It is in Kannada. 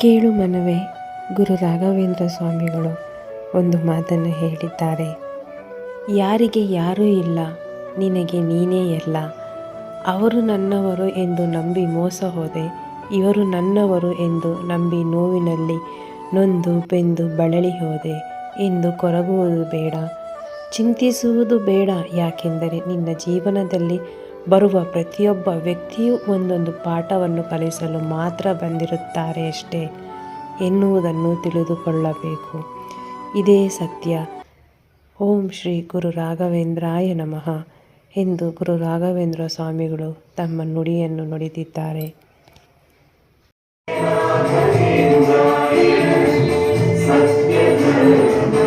ಕೇಳು ಮನವೇ, ಗುರು ರಾಘವೇಂದ್ರ ಸ್ವಾಮಿಗಳು ಒಂದು ಮಾತನ್ನು ಹೇಳಿದ್ದಾರೆ. ಯಾರಿಗೆ ಯಾರೂ ಇಲ್ಲ, ನಿನಗೆ ನೀನೇ ಎಲ್ಲ. ಅವರು ನನ್ನವರು ಎಂದು ನಂಬಿ ಮೋಸ ಹೋದೆ, ಇವರು ನನ್ನವರು ಎಂದು ನಂಬಿ ನೋವಿನಲ್ಲಿ ನೊಂದು ಬೆಂದು ಬಳಲಿ ಹೋದೆ ಎಂದು ಕೊರಗುವುದು ಬೇಡ. ಚಿಂತಿಸುವುದು ಬೇಡ, ಯಾಕೆಂದರೆ ನಿನ್ನ ಜೀವನದಲ್ಲಿ ಬರುವ ಪ್ರತಿಯೊಬ್ಬ ವ್ಯಕ್ತಿಯೂ ಒಂದೊಂದು ಪಾಠವನ್ನು ಕಲಿಸಲು ಮಾತ್ರ ಬಂದಿರುತ್ತಾರೆ ಅಷ್ಟೇ ಎನ್ನುವುದನ್ನು ತಿಳಿದುಕೊಳ್ಳಬೇಕು. ಇದೇ ಸತ್ಯ. ಓಂ ಶ್ರೀ ಗುರು ರಾಘವೇಂದ್ರಾಯ ನಮಃ ಎಂದು ಗುರು ರಾಘವೇಂದ್ರ ಸ್ವಾಮಿಗಳು ತಮ್ಮ ನುಡಿಯನ್ನು ನುಡಿದಿದ್ದಾರೆ. ಸತ್ಯ